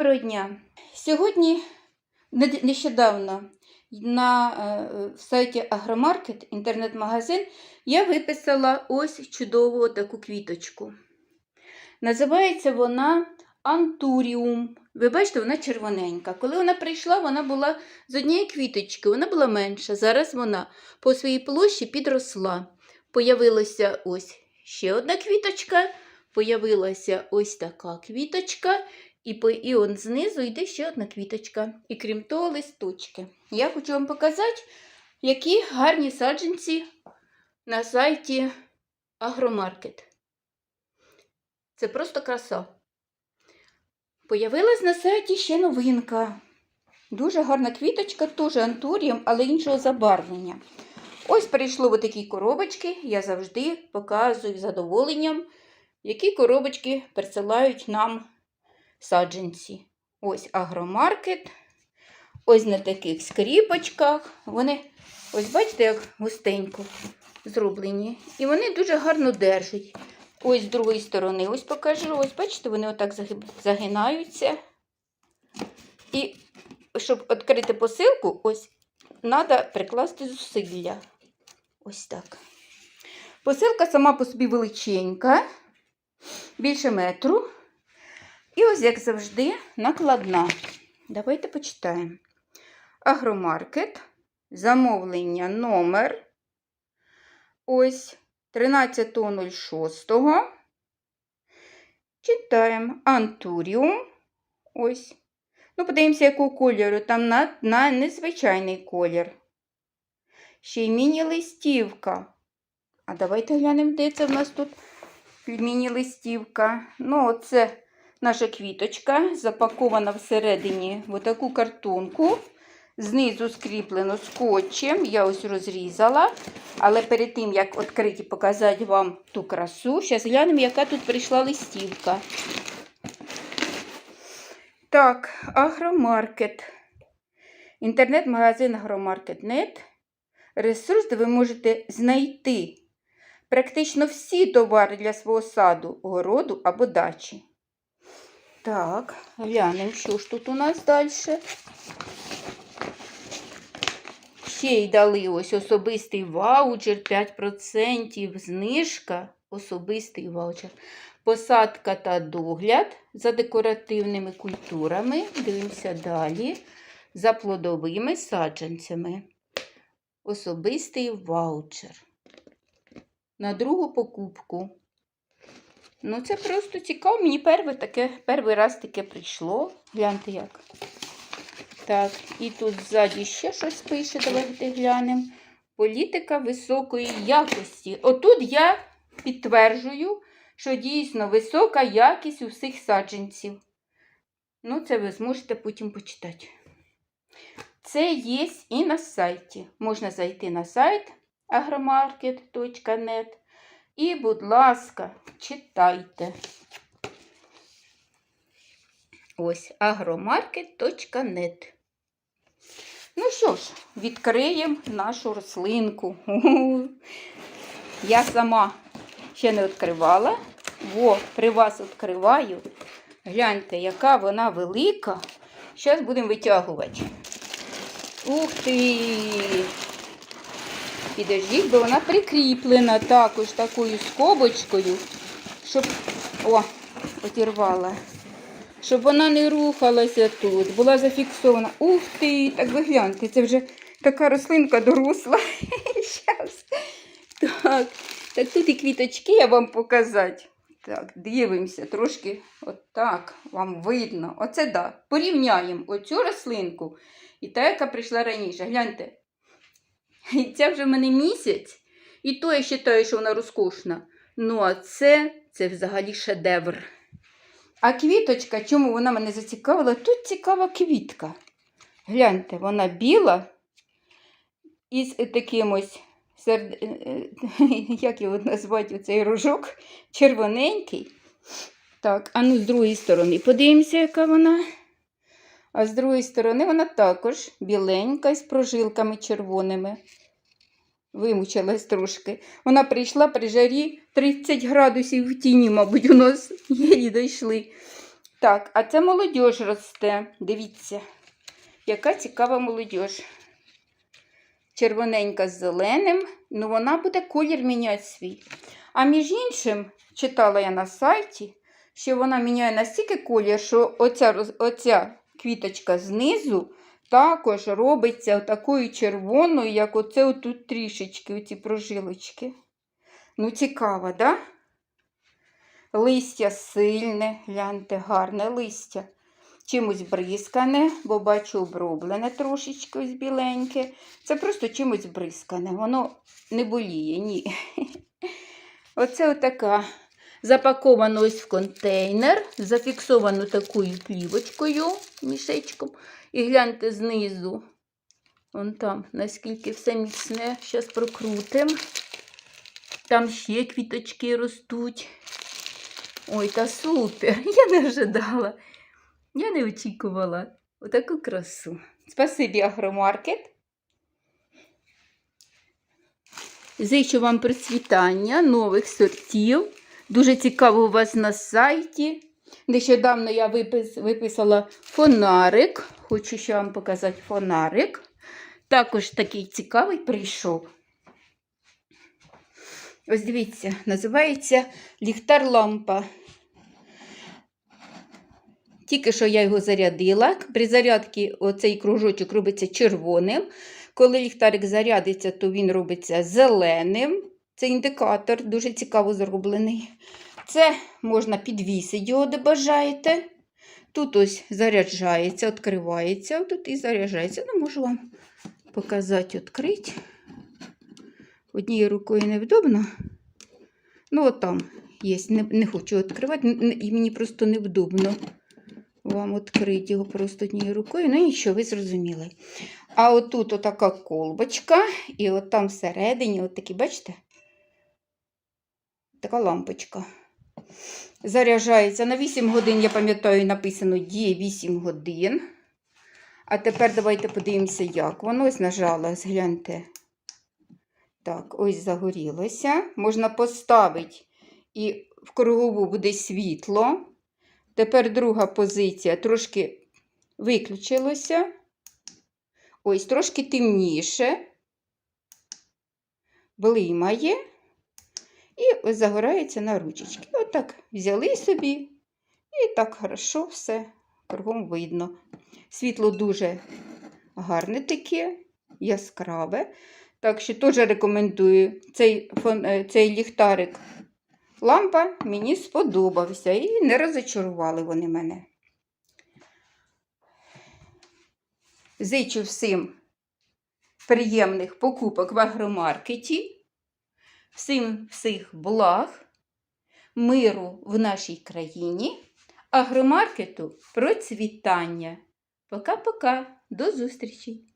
Доброго дня! Сьогодні нещодавно на е, сайті Агромаркет, інтернет-магазин, я виписала ось чудову таку квіточку. Називається вона Антуріум. Ви бачите, вона червоненька. Коли вона прийшла, вона була з однієї квіточки, вона була менша. Зараз вона по своїй площі підросла. Появилася ось ще одна квіточка, появилася ось така квіточка. І, по, і он знизу йде ще одна квіточка. І крім того, листочки. Я хочу вам показати, які гарні саджанці на сайті Агромаркет. Це просто краса. Появилась на сайті ще новинка. Дуже гарна квіточка, теж антурієм, але іншого забарвлення. Ось прийшло в такі коробочки. Я завжди показую з задоволенням, які коробочки присилають нам саджанці. Ось агромаркет. Ось на таких скріпочках. Вони, ось бачите, як густенько зроблені. І вони дуже гарно держать. Ось з другої сторони, ось покажу. Ось, бачите, вони отак загинаються. І щоб відкрити посилку, ось треба прикласти зусилля. Ось так. Посилка сама по собі величенька, більше метру. І ось, як завжди, накладна. Давайте почитаємо. Агромаркет, замовлення номер. Ось 13.06. Читаємо Антуріум. Ось. Ну, подивимося, якого кольору. Там на, на незвичайний колір. Ще й міні-листівка. А давайте глянемо, де це в нас тут міні-листівка. Ну, оце наша квіточка запакована всередині в таку картонку. Знизу скріплено скотчем. Я ось розрізала. Але перед тим, як відкрити показати вам ту красу, зараз глянемо, яка тут прийшла листівка. Так, агромаркет. Інтернет-магазин Агромаркет.нет. Ресурс, де ви можете знайти практично всі товари для свого саду, городу або дачі. Так, глянемо, що ж тут у нас далі. Ще й дали ось особистий ваучер 5% знижка. Особистий ваучер. Посадка та догляд за декоративними культурами. Дивимося далі. За плодовими саджанцями. Особистий ваучер. На другу покупку. Ну, це просто цікаво. Мені перший, таке, перший раз таке прийшло. Гляньте як. Так, і тут ззаді ще щось пише, давайте глянемо. Політика високої якості. Отут я підтверджую, що дійсно висока якість у всіх саджанців. Ну, це ви зможете потім почитати. Це є і на сайті. Можна зайти на сайт agromarket.net і, будь ласка, читайте. Ось agromarket.net. Ну що ж, відкриємо нашу рослинку. Я сама ще не відкривала. Во, при вас відкриваю. Гляньте, яка вона велика. Зараз будемо витягувати. Ух ти! Підождіть, бо вона прикріплена також такою скобочкою, щоб. О, отірвала. Щоб вона не рухалася тут, була зафіксована. Ух ти! Так ви гляньте, це вже така рослинка доросла. Так, так тут і квіточки я вам показати. Так, дивимося, трошки отак вам видно. Оце да. Порівняємо оцю рослинку і та, яка прийшла раніше. Гляньте. І ця вже в мене місяць, і то я вважаю, що вона розкошна. Ну, а це, це взагалі шедевр. А квіточка, чому вона мене зацікавила? Тут цікава квітка. Гляньте, вона біла із таким ось, серд... е, е, як його назвати, оцей рожок, червоненький. Так, а ну з другої сторони подивимося, яка вона. А з другої сторони вона також біленька з прожилками червоними. Вимучилась трошки. Вона прийшла при жарі 30 градусів в тіні, мабуть, у нас її дійшли. Так, а це молодь росте. Дивіться, яка цікава молодь. Червоненька з зеленим, ну вона буде колір міняти свій. А між іншим, читала я на сайті, що вона міняє настільки колір, що оця, оця квіточка знизу також робиться такою червоною, як оце отут трішечки, оці прожилочки. Ну, цікаво, да? Листя сильне, гляньте, гарне листя. Чимось бризкане, бо бачу оброблене трошечки ось біленьке. Це просто чимось бризкане. Воно не боліє, ні. Оце отака. Запаковано ось в контейнер, зафіксовано такою плівочкою, мішечком. І гляньте знизу. Вон там, наскільки все міцне. Зараз прокрутимо. Там ще квіточки ростуть. Ой, та супер! Я не ожидала. Я не очікувала отаку красу. Спасибі, агромаркет. Зичу вам процвітання нових сортів. Дуже цікаво у вас на сайті. Нещодавно я випис, виписала фонарик. Хочу ще вам показати фонарик. Також такий цікавий прийшов. Ось дивіться, називається ліхтар лампа. Тільки що я його зарядила. При зарядці оцей кружочок робиться червоним. Коли ліхтарик зарядиться, то він робиться зеленим. Це індикатор, дуже цікаво зроблений. Це можна підвісити його, де бажаєте. Тут ось заряджається, відкривається, тут і заряджається. Ну, можу вам показати, відкрити. Однією рукою невдобно. Ну, от там є. Не, не хочу відкривати, і мені просто невдобно вам відкрити його просто однією рукою. Ну нічого, ви зрозуміли. А отут отака колбочка, і от там всередині, от такі, бачите? Така лампочка. Заряджається на 8 годин, я пам'ятаю, написано діє 8 годин. А тепер давайте подивимося, як воно ось нажала, згляньте. Так, ось загорілося. Можна поставити і в кругову буде світло. Тепер друга позиція трошки виключилося. Ось трошки темніше. Блимає. І загорається на ручечки. Отак взяли собі. І так хорошо все кругом видно. Світло дуже гарне таке, яскраве. Так що теж рекомендую цей, е, цей ліхтарик. Лампа мені сподобався і не розочарували вони мене. Зичу всім приємних покупок в агромаркеті, всім всіх благ, миру в нашій країні, агромаркету процвітання. Пока-пока, до зустрічі!